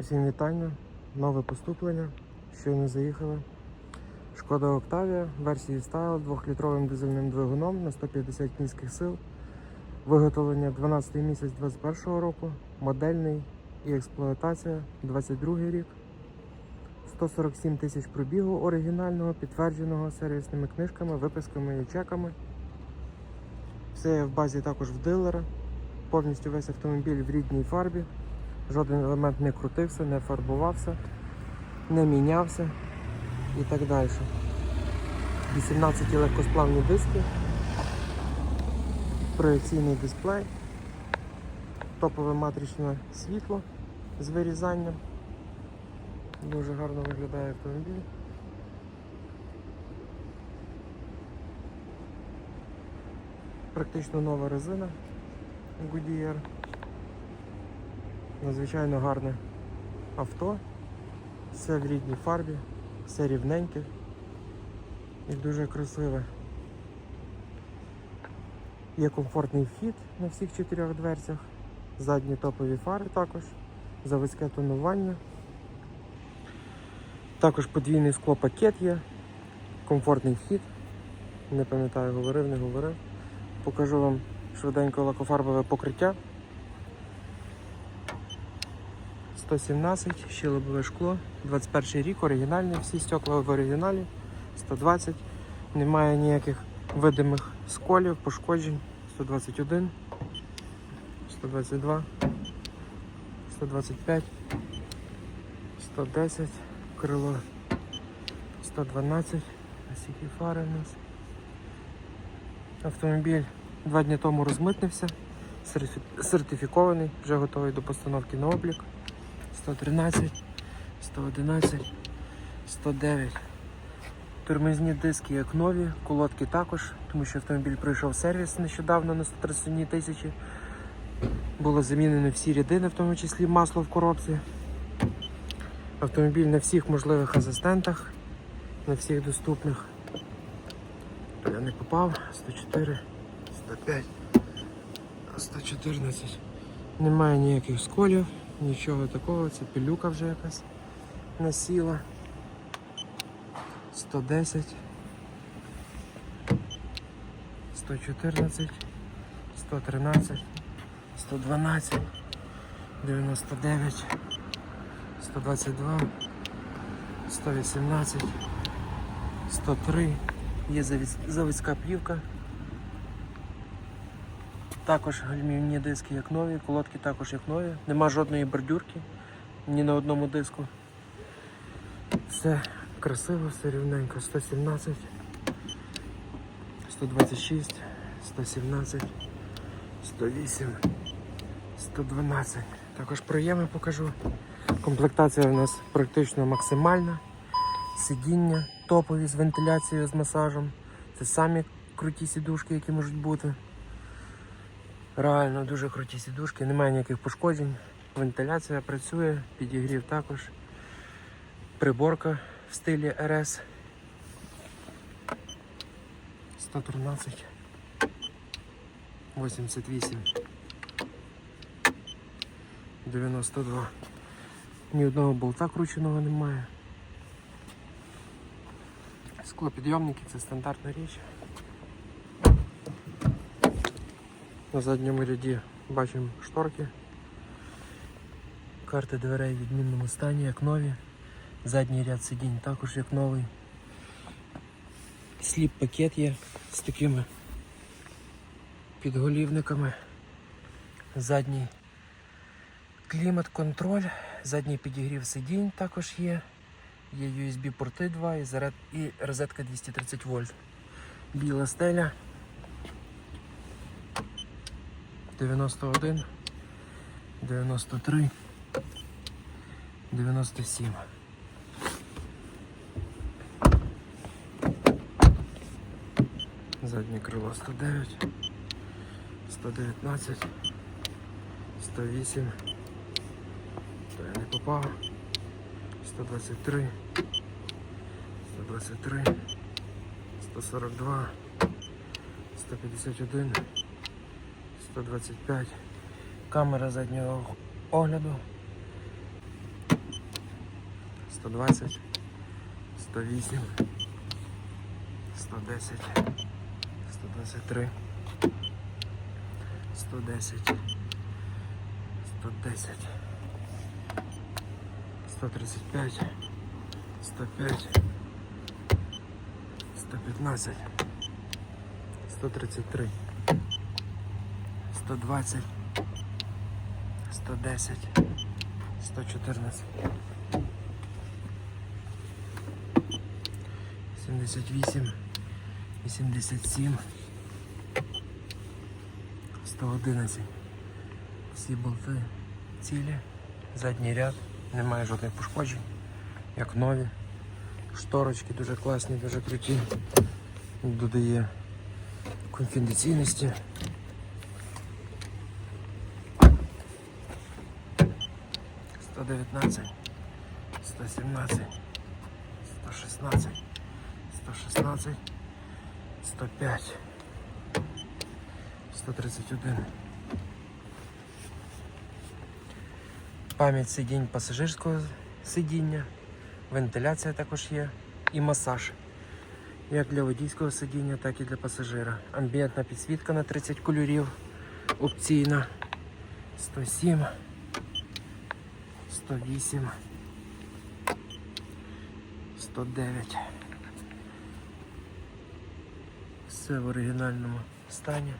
Усім вітання, нове поступлення. Щойно заїхали. Шкода Октавія, версії Style, 2-літровим дизельним двигуном на 150 кінських сил. Виготовлення 12 місяць 2021 року, модельний і експлуатація 22 рік. 147 тисяч пробігу оригінального, підтвердженого сервісними книжками, виписками і чеками. Все є в базі також в дилера. Повністю весь автомобіль в рідній фарбі. Жоден елемент не крутився, не фарбувався, не мінявся і так далі. 18 легкосплавні диски, проекційний дисплей, топове матричне світло з вирізанням. Дуже гарно виглядає автомобіль. Практично нова резина Goodyear. Надзвичайно гарне авто. Все в рідній фарбі, все рівненьке і дуже красиве. Є комфортний вхід на всіх чотирьох дверцях, задні топові фари також, заводське тонування. Також подвійний склопакет є, комфортний вхід. Не пам'ятаю, говорив, не говорив. Покажу вам швиденько лакофарбове покриття. 117, щелебове шкло, 21 рік, оригінальний, всі стекла в оригіналі, 120, немає ніяких видимих сколів, пошкоджень, 121, 122, 125, 110, крило 112, ось які фари у нас. Автомобіль два дні тому розмитнився, сертифікований, вже готовий до постановки на облік. 113, 111, 109. Тормозні диски як нові, колодки також, тому що автомобіль пройшов сервіс нещодавно на 131 тисячі. Було замінено всі рядини, в тому числі масло в коробці. Автомобіль на всіх можливих асистентах, на всіх доступних. Я не попав, 104, 105, 114. Немає ніяких сколів, нічого такого, це пилюка вже якась насіла. 110, 114, 113, 112, 99, 122, 118, 103. Є завіс- заводська плівка. Також гальмівні диски як нові, колодки також як нові. Нема жодної бордюрки ні на одному диску. Все красиво, все рівненько. 117, 126, 117, 108, 112. Також проєми покажу. Комплектація у нас практично максимальна. Сидіння топові з вентиляцією, з масажем. Це самі круті сідушки, які можуть бути. Реально дуже круті сідушки, немає ніяких пошкоджень. Вентиляція працює, підігрів також. Приборка в стилі RS. 113. 88. 92. Ні одного болта крученого немає. Склопідйомники це стандартна річ. На задньому ряді бачимо шторки. Карти дверей в відмінному стані, як нові. Задній ряд сидінь також як новий. Сліп пакет є з такими підголівниками. Задній клімат-контроль, задній підігрів сидінь також є. Є USB-порти 2 і, розетка 230 вольт. Біла стеля. 91, 93, 97. Заднє крило 109, 119, 108. То я не попав. 123, 123, 142, 151, 125. Камера заднього огляду. 120, 108, 110, 123, 110, 110, 135, 105, 115, 133, 120, 110, 114, 78, 87, 111. Всі болти цілі, задній ряд, немає жодних пошкоджень, як нові. Шторочки дуже класні, дуже круті. Додає конфіденційності. Сто дев'ятнадцять, сто сімнадцять, сто шістнадцять, сто шістнадцять, сто п'ять, сто тридцять один. Пам'ять сидінь пасажирського сидіння, вентиляція також є і масаж. Як для водійського сидіння, так і для пасажира. Амбієнтна підсвітка на 30 кольорів, опційна 107, 108, 109. Все в оригінальному стані.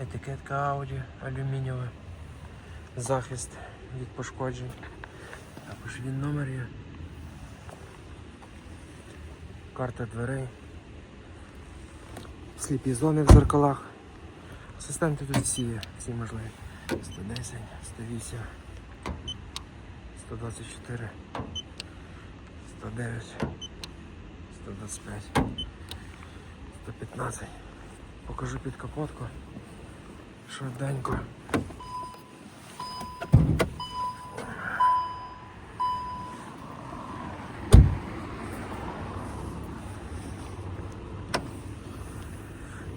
Етикетка Audi алюмінієва. Захист від пошкоджень. Також він номер є. Карта дверей. Сліпі зони в зеркалах. Асистенти тут всі всі можливі. 110, 108, 124, 109, 125, 115. Покажу під капотку. Швиденько.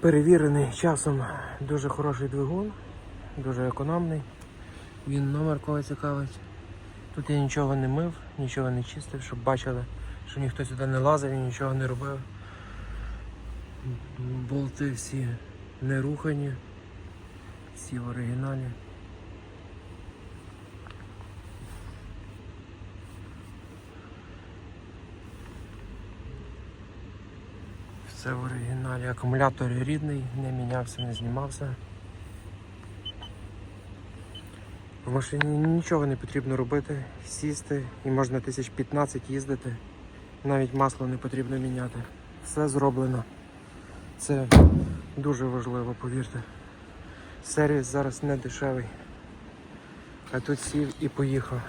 Перевірений часом дуже хороший двигун, дуже економний. Він номер кого цікавить. Тут я нічого не мив, нічого не чистив, щоб бачили, що ніхто сюди не лазив і нічого не робив. Болти всі не рухані, всі в оригіналі. Все в оригіналі. Акумулятор рідний, не мінявся, не знімався. В машині нічого не потрібно робити, сісти і можна тисяч 15 їздити. Навіть масло не потрібно міняти. Все зроблено. Це дуже важливо, повірте. Сервіс зараз не дешевий. А тут сів і поїхав.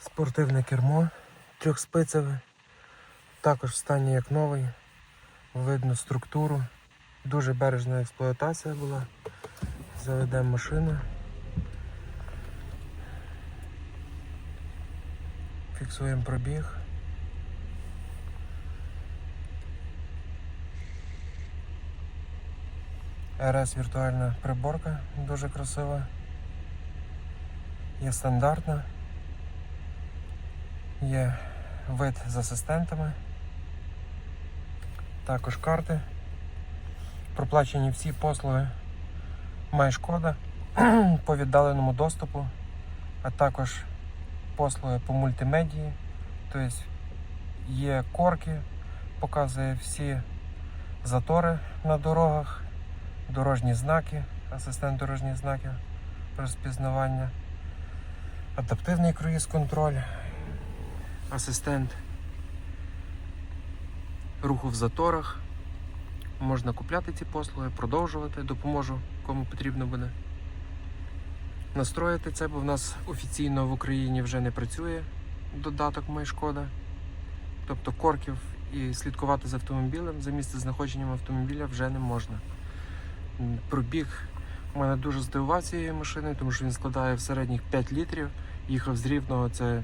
Спортивне кермо трьохспицеве. Також в стані як новий. Видно структуру. Дуже бережна експлуатація була. Заведемо машину. Фіксуємо пробіг. РС віртуальна приборка дуже красива. Є стандартна. Є вид з асистентами. Також карти. Проплачені всі послуги має шкода по віддаленому доступу, а також послуги по мультимедії. Тобто є корки, показує всі затори на дорогах, дорожні знаки, асистент дорожніх знаків розпізнавання, адаптивний круїз-контроль, асистент руху в заторах. Можна купляти ці послуги, продовжувати, допоможу кому потрібно буде. Настроїти це, бо в нас офіційно в Україні вже не працює додаток «Моя шкода. Тобто корків і слідкувати за автомобілем за місце знаходженням автомобіля вже не можна. Пробіг у мене дуже здивував цією машиною, тому що він складає в середніх 5 літрів. Їхав з рівного, це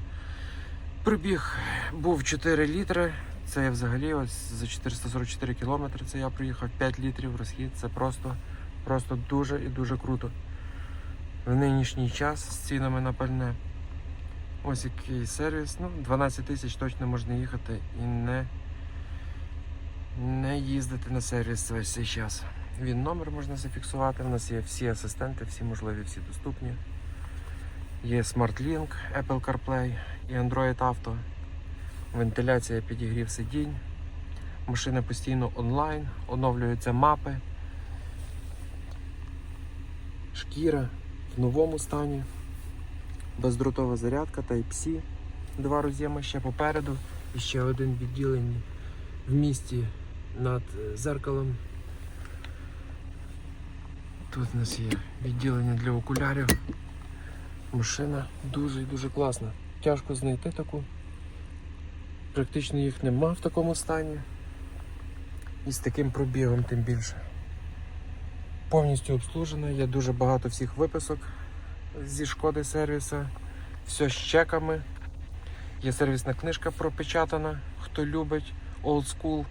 пробіг був 4 літри. Це я взагалі ось за 444 кілометри. Це я проїхав 5 літрів розхід. Це просто, просто дуже і дуже круто. в нинішній час з цінами на пальне. Ось який сервіс. Ну, 12 тисяч точно можна їхати і не, не їздити на сервіс весь цей час. Він номер можна зафіксувати. У нас є всі асистенти, всі можливі, всі доступні. Є SmartLink, Apple CarPlay і Android Auto. Вентиляція підігрів сидінь. Машина постійно онлайн, оновлюються мапи. Шкіра в новому стані. Бездротова зарядка Type-C. Два роз'єми ще попереду. І ще один відділений в місті над е, зеркалом. Тут у нас є відділення для окулярів. Машина дуже і дуже класна. Тяжко знайти таку. Практично їх нема в такому стані. І з таким пробігом тим більше. Повністю обслужена, є дуже багато всіх виписок зі шкоди сервіса. Все з чеками. Є сервісна книжка пропечатана, хто любить old school.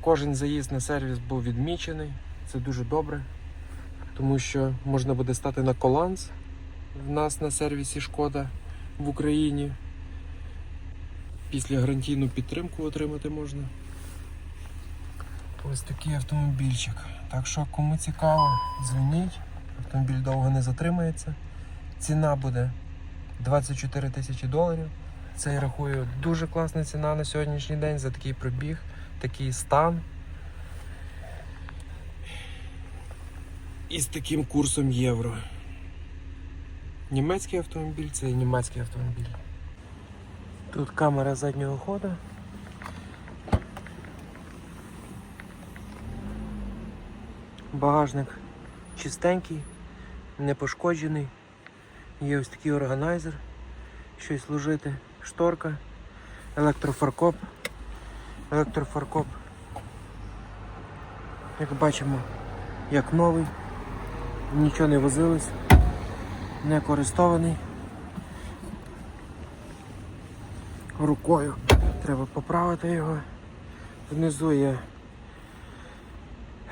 Кожен заїзд на сервіс був відмічений. Це дуже добре, тому що можна буде стати на коланс в нас на сервісі Шкода в Україні. Після гарантійну підтримку отримати можна. Ось такий автомобільчик. Так що, кому цікаво, дзвоніть. Автомобіль довго не затримається. Ціна буде 24 тисячі доларів. Це я рахую дуже класна ціна на сьогоднішній день за такий пробіг, такий стан. І з таким курсом євро. Німецький автомобіль це і німецький автомобіль. Тут камера заднього ходу. Багажник чистенький, не пошкоджений. Є ось такий органайзер, щось служити, шторка, електрофаркоп. Електрофаркоп. Як бачимо, як новий, нічого не возилось, не користований. Рукою треба поправити його. Внизу є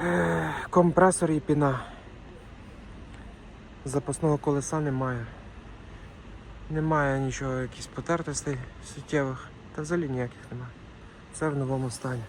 е, компресор і піна. Запасного колеса немає. Немає нічого, якихось потертостей суттєвих. Та взагалі ніяких немає. Все в новому стані.